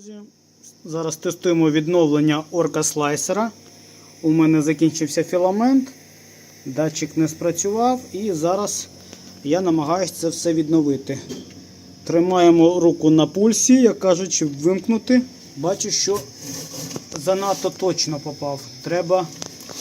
Друзі, зараз тестуємо відновлення орка слайсера. У мене закінчився філамент, датчик не спрацював, і зараз я намагаюся це все відновити. Тримаємо руку на пульсі, як щоб вимкнути. Бачу, що занадто точно попав. Треба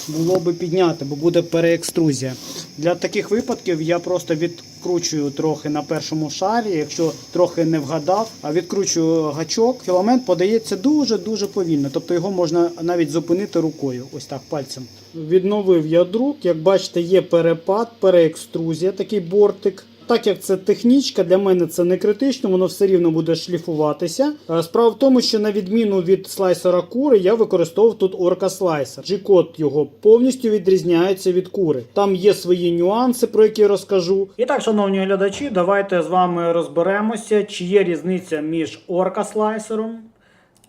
було би підняти, бо буде переекструзія. Для таких випадків я просто відкручую трохи на першому шарі, якщо трохи не вгадав, а відкручую гачок. Філамент подається дуже-дуже повільно, тобто його можна навіть зупинити рукою, ось так пальцем. Відновив я друк, як бачите, є перепад, переекструзія, такий бортик. Так як це технічка, для мене це не критично, воно все рівно буде шліфуватися. Е, Справа в тому, що на відміну від слайсера кури, я використовував тут орка слайсер. G-код його повністю відрізняється від кури. Там є свої нюанси, про які розкажу. І так, шановні глядачі, давайте з вами розберемося, чи є різниця між орка слайсером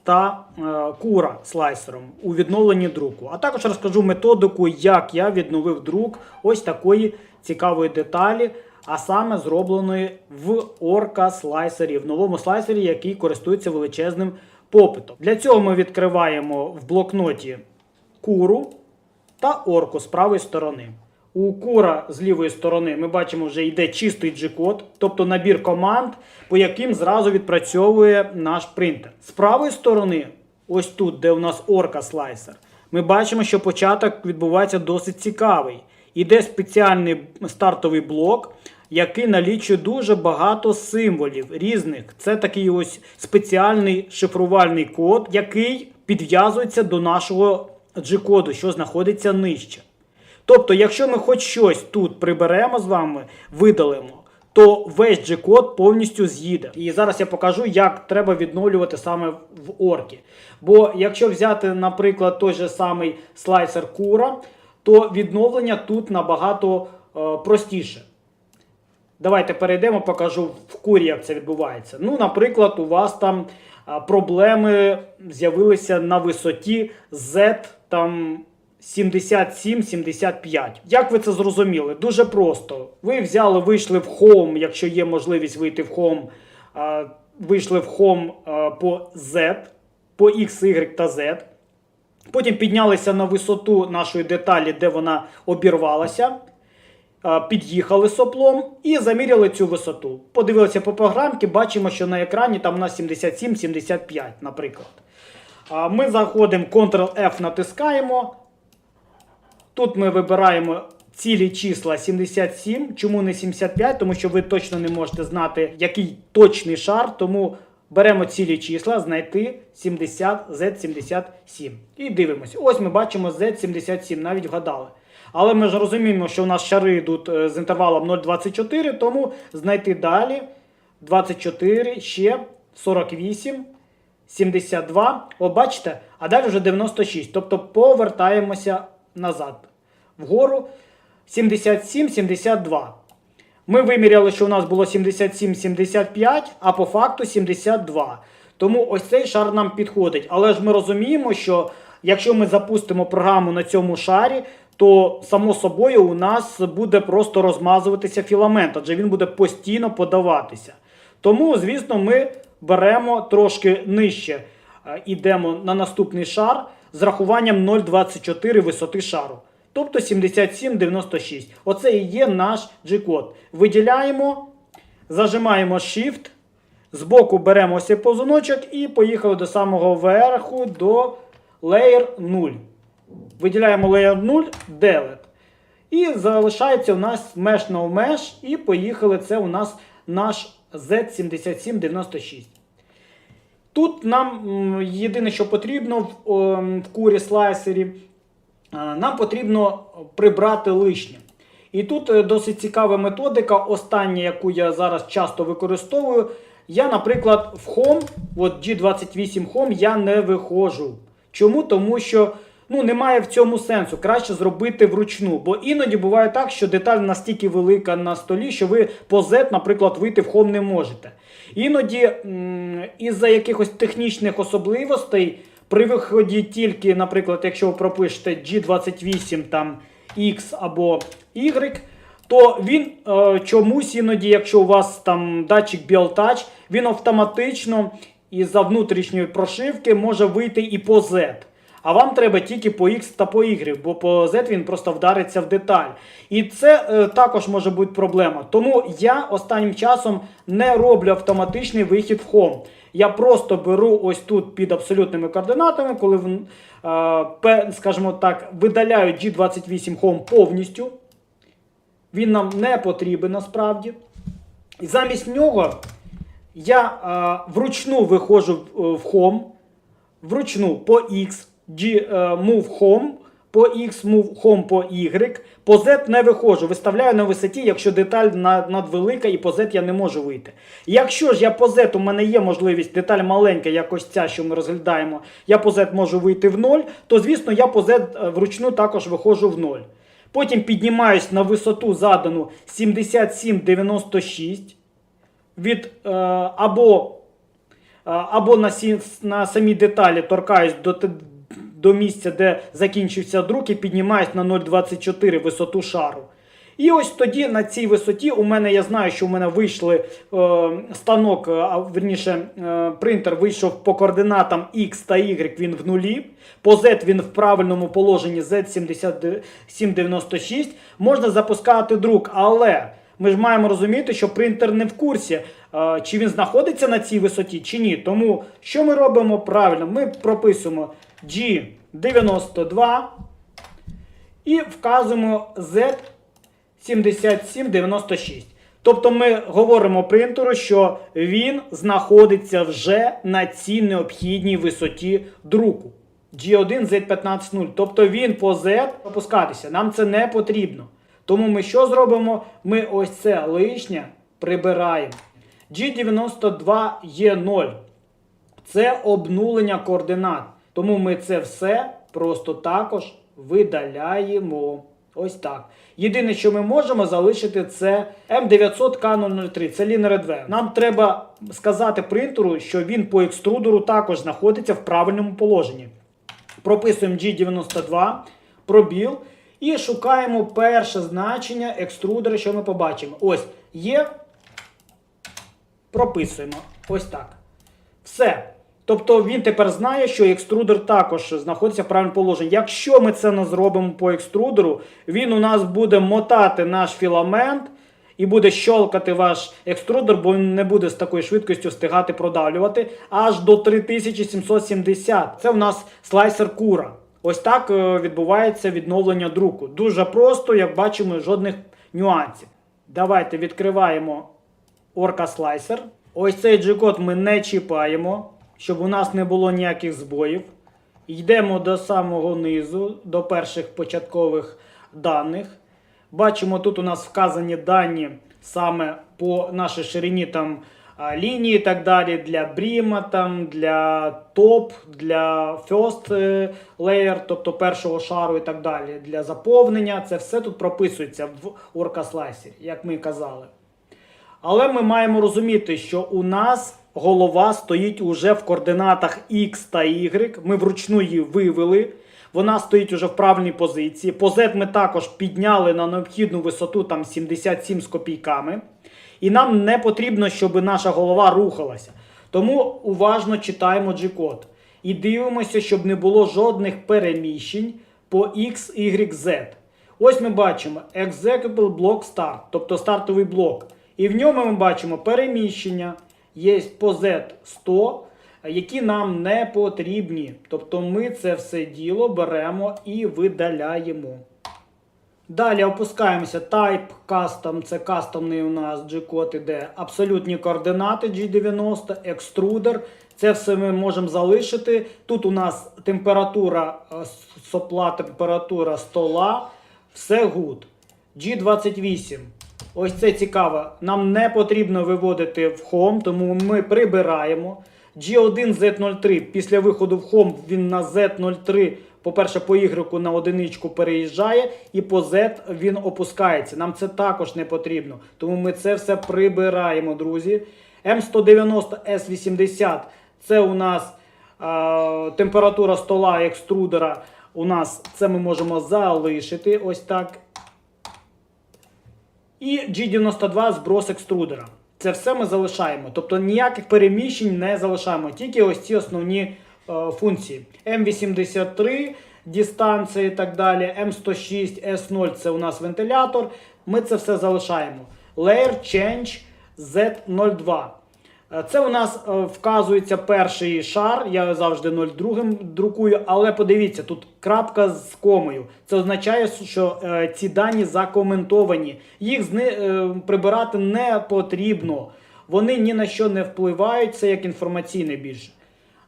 та е, кура слайсером у відновленні друку. А також розкажу методику, як я відновив друк ось такої цікавої деталі, а саме зробленої в орка слайсері, в новому слайсері, який користується величезним попитом. Для цього ми відкриваємо в блокноті куру та орку з правої сторони. У кура з лівої сторони ми бачимо, вже йде чистий G-код, тобто набір команд, по яким зразу відпрацьовує наш принтер. З правої сторони, ось тут, де у нас орка слайсер, ми бачимо, що початок відбувається досить цікавий. Іде спеціальний стартовий блок, який налічує дуже багато символів різних. Це такий ось спеціальний шифрувальний код, який підв'язується до нашого G-коду, що знаходиться нижче. Тобто, якщо ми хоч щось тут приберемо з вами, видалимо, то весь G-код повністю з'їде. І зараз я покажу, як треба відновлювати саме в оркі. Бо якщо взяти, наприклад, той же самий слайсер кура, то відновлення тут набагато е, простіше. Давайте перейдемо, покажу в курі, як це відбувається. Ну, наприклад, у вас там проблеми з'явилися на висоті Z там 77-75. Як ви це зрозуміли? Дуже просто. Ви взяли, вийшли в Home, якщо є можливість вийти в Home, а, вийшли в Home по Z, по X, Y та Z. Потім піднялися на висоту нашої деталі, де вона обірвалася. Під'їхали соплом і заміряли цю висоту. Подивилися по програмці, бачимо, що на екрані там у нас 77-75, наприклад. Ми заходимо, Ctrl-F натискаємо. Тут ми вибираємо цілі числа 77. Чому не 75? Тому що ви точно не можете знати, який точний шар. Тому беремо цілі числа, знайти 70 Z77. І дивимося. Ось ми бачимо Z77, навіть вгадали. Але ми ж розуміємо, що у нас шари йдуть е, з інтервалом 0,24, тому знайти далі 24, ще 48, 72. О, бачите? А далі вже 96. Тобто повертаємося назад. Вгору 77, 72. Ми виміряли, що у нас було 77-75, а по факту 72. Тому ось цей шар нам підходить. Але ж ми розуміємо, що якщо ми запустимо програму на цьому шарі, то само собою у нас буде просто розмазуватися філамент, адже він буде постійно подаватися. Тому, звісно, ми беремо трошки нижче, е, ідемо на наступний шар з рахуванням 0,24 висоти шару. Тобто 77,96. Оце і є наш G-код. Виділяємо, зажимаємо Shift, збоку беремо ось цей повзуночок і поїхали до самого верху до Layer 0. Виділяємо Layer 0, Delete. І залишається у нас Mesh No Mesh. І поїхали. Це у нас наш Z7796. Тут нам єдине, що потрібно в, в курі слайсері, нам потрібно прибрати лишнє. І тут е, досить цікава методика, остання, яку я зараз часто використовую. Я, наприклад, в Home, от G28 Home, я не виходжу. Чому? Тому що ну, немає в цьому сенсу. Краще зробити вручну. Бо іноді буває так, що деталь настільки велика на столі, що ви по Z, наприклад, вийти в Home не можете. Іноді із-за якихось технічних особливостей, при виході тільки, наприклад, якщо ви пропишете G28 там X або Y, то він е, чомусь іноді, якщо у вас там датчик BLTouch, він автоматично із-за внутрішньої прошивки може вийти і по Z. А вам треба тільки по X та по Y, бо по Z він просто вдариться в деталь. І це е, також може бути проблема. Тому я останнім часом не роблю автоматичний вихід в Home. Я просто беру ось тут під абсолютними координатами, коли е, скажімо так, видаляю G28 Home повністю. Він нам не потрібен насправді. І замість нього я е, вручну виходжу в, в Home, вручну по X, G, е, move Home, по X, move Home по Y. По Z не виходжу. Виставляю на висоті, якщо деталь надвелика, і по Z я не можу вийти. Якщо ж я по Z, у мене є можливість, деталь маленька, як ось ця, що ми розглядаємо, я по Z можу вийти в 0, то звісно я по Z е, вручну також виходжу в 0. Потім піднімаюсь на висоту задану 7796 від е, або, е, або на, сі, на самій деталі торкаюсь до, до місця, де закінчився друк, і піднімаюсь на 0,24 висоту шару. І ось тоді на цій висоті у мене я знаю, що у мене вийшли е, станок, е, а верніше е, принтер вийшов по координатам X та Y, він в нулі. По Z він в правильному положенні Z7796. Можна запускати друк, але ми ж маємо розуміти, що принтер не в курсі, е, чи він знаходиться на цій висоті, чи ні. Тому що ми робимо правильно? Ми прописуємо G92 і вказуємо Z7796. Тобто ми говоримо принтеру, що він знаходиться вже на цій необхідній висоті друку. G1 Z150. Тобто він по Z опускатися. Нам це не потрібно. Тому ми що зробимо? Ми ось це лишнє прибираємо. G92 є 0. Це обнулення координат. Тому ми це все просто також видаляємо. Ось так. Єдине, що ми можемо залишити, це M900K003, це Linear 2. Нам треба сказати принтеру, що він по екструдеру також знаходиться в правильному положенні. Прописуємо G92, пробіл і шукаємо перше значення екструдера, що ми побачимо. Ось є. Прописуємо. Ось так. Все. Тобто він тепер знає, що екструдер також знаходиться в правильному положенні. Якщо ми це не зробимо по екструдеру, він у нас буде мотати наш філамент і буде щолкати ваш екструдер, бо він не буде з такою швидкістю встигати продавлювати аж до 3770. Це у нас слайсер кура. Ось так е, відбувається відновлення друку. Дуже просто, як бачимо, жодних нюансів. Давайте відкриваємо Orca Slicer. Ось цей G-код ми не чіпаємо, щоб у нас не було ніяких збоїв. Йдемо до самого низу, до перших початкових даних. Бачимо, тут у нас вказані дані саме по нашій ширині там лінії і так далі для бріма, там, для топ, для first е, layer, тобто першого шару і так далі. Для заповнення. Це все тут прописується в Orca Slicer, як ми казали. Але ми маємо розуміти, що у нас голова стоїть уже в координатах X та Y. Ми вручну її вивели. Вона стоїть уже в правильній позиції. По Z ми також підняли на необхідну висоту там 77 з копійками. І нам не потрібно, щоб наша голова рухалася. Тому уважно читаємо G-код. І дивимося, щоб не було жодних переміщень по X, Y, Z. Ось ми бачимо Executable Block Start, тобто стартовий блок. І в ньому ми бачимо переміщення, є по Z 100, які нам не потрібні. Тобто ми це все діло беремо і видаляємо. Далі опускаємося Type Custom, це кастомний у нас G-код іде. Абсолютні координати G90, екструдер. Це все ми можемо залишити. Тут у нас температура е, сопла, температура стола. Все good. G28. Ось це цікаво. Нам не потрібно виводити в Home, тому ми прибираємо. G1 Z03 після виходу в Home він на Z03, по-перше, по Y на одиничку переїжджає, і по Z він опускається. Нам це також не потрібно. Тому ми це все прибираємо, друзі. М190 S80 це у нас е, температура стола екструдера. У нас це ми можемо залишити. Ось так. І G92 зброс екструдера. Це все ми залишаємо. Тобто ніяких переміщень не залишаємо, тільки ось ці основні е, функції. М83, дистанції і так далі, М106, S0 це у нас вентилятор. Ми це все залишаємо. Layer Change Z02. Е, Це у нас е, вказується перший шар. Я завжди 02 друкую, але подивіться, тут крапка з комою. Це означає, що е, ці дані закоментовані. Їх прибирати не потрібно. Вони ні на що не впливають, це як інформаційне більше.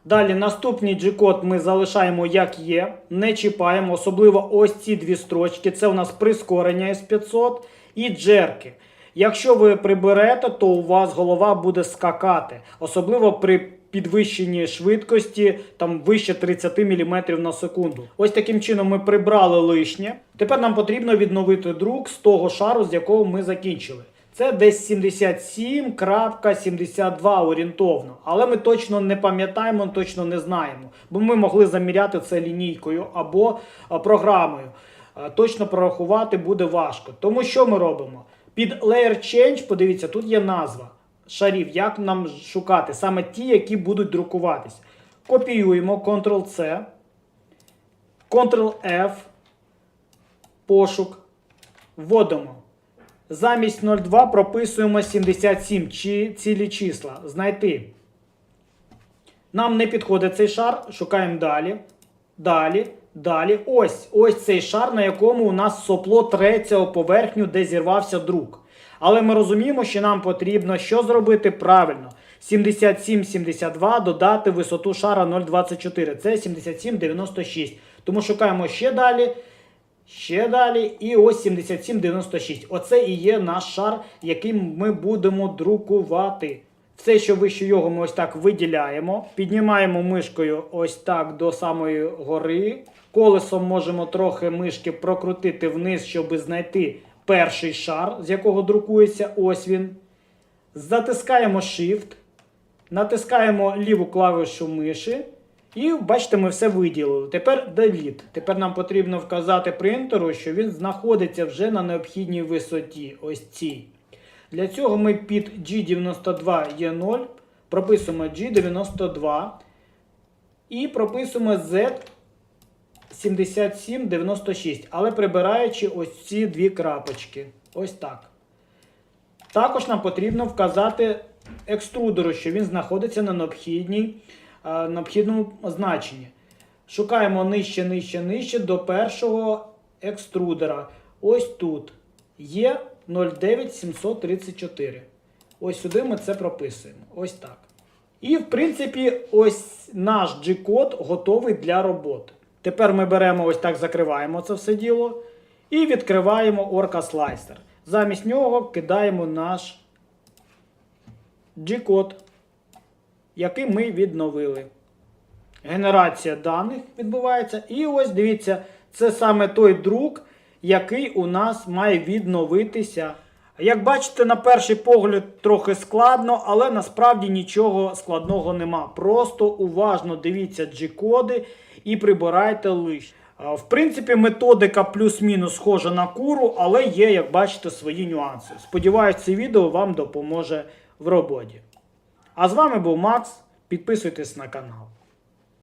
Далі наступний G-код ми залишаємо як є, не чіпаємо, особливо ось ці дві строчки. Це у нас прискорення S500 і джерки. Якщо ви приберете, то у вас голова буде скакати, особливо при підвищенні швидкості там вище 30 мм на секунду. Ось таким чином ми прибрали лишнє. Тепер нам потрібно відновити друк з того шару, з якого ми закінчили. Це десь 77.72 орієнтовно, але ми точно не пам'ятаємо, точно не знаємо, бо ми могли заміряти це лінійкою або програмою. Точно прорахувати буде важко. Тому що ми робимо? Під Layer Change, подивіться, тут є назва шарів, як нам шукати, саме ті, які будуть друкуватись. Копіюємо Ctrl-C, Ctrl-F, пошук, вводимо. Замість 02 прописуємо 77 чи цілі числа. Знайти. Нам не підходить цей шар, шукаємо далі. Далі, далі. Ось ось цей шар, на якому у нас сопло треться о поверхню, де зірвався друк. Але ми розуміємо, що нам потрібно що зробити правильно. 77,72 додати висоту шара 0,24. Це 77,96. Тому шукаємо ще далі. Ще далі, і ось 7796. Оце і є наш шар, який ми будемо друкувати. Все, що вище його, ми ось так виділяємо. Піднімаємо мишкою ось так до самої гори. Колесом можемо трохи мишки прокрутити вниз, щоб знайти перший шар, з якого друкується. Ось він. Затискаємо Shift, натискаємо ліву клавішу миші. І бачите, ми все виділили. Тепер Delete. Тепер нам потрібно вказати принтеру, що він знаходиться вже на необхідній висоті. Ось цій. Для цього ми під G92E0 прописуємо G92 і прописуємо Z7796, але прибираючи ось ці дві крапочки. Ось так. Також нам потрібно вказати екструдеру, що він знаходиться на необхідній, е, необхідному значенні. Шукаємо нижче, нижче, нижче до першого екструдера. Ось тут є 09734. Ось сюди ми це прописуємо. Ось так. І, в принципі, ось наш G-код готовий для роботи. Тепер ми беремо ось так, закриваємо це все діло і відкриваємо Orca Slicer. Замість нього кидаємо наш G-код, який ми відновили. Генерація даних відбувається. І ось дивіться, це саме той друк, який у нас має відновитися. Як бачите, на перший погляд трохи складно, але насправді нічого складного нема. Просто уважно дивіться G-коди і прибирайте лише. А, В принципі, методика плюс-мінус схожа на куру, але є, як бачите, свої нюанси. Сподіваюсь, це відео вам допоможе в роботі. А з вами був Макс. Підписуйтесь на канал.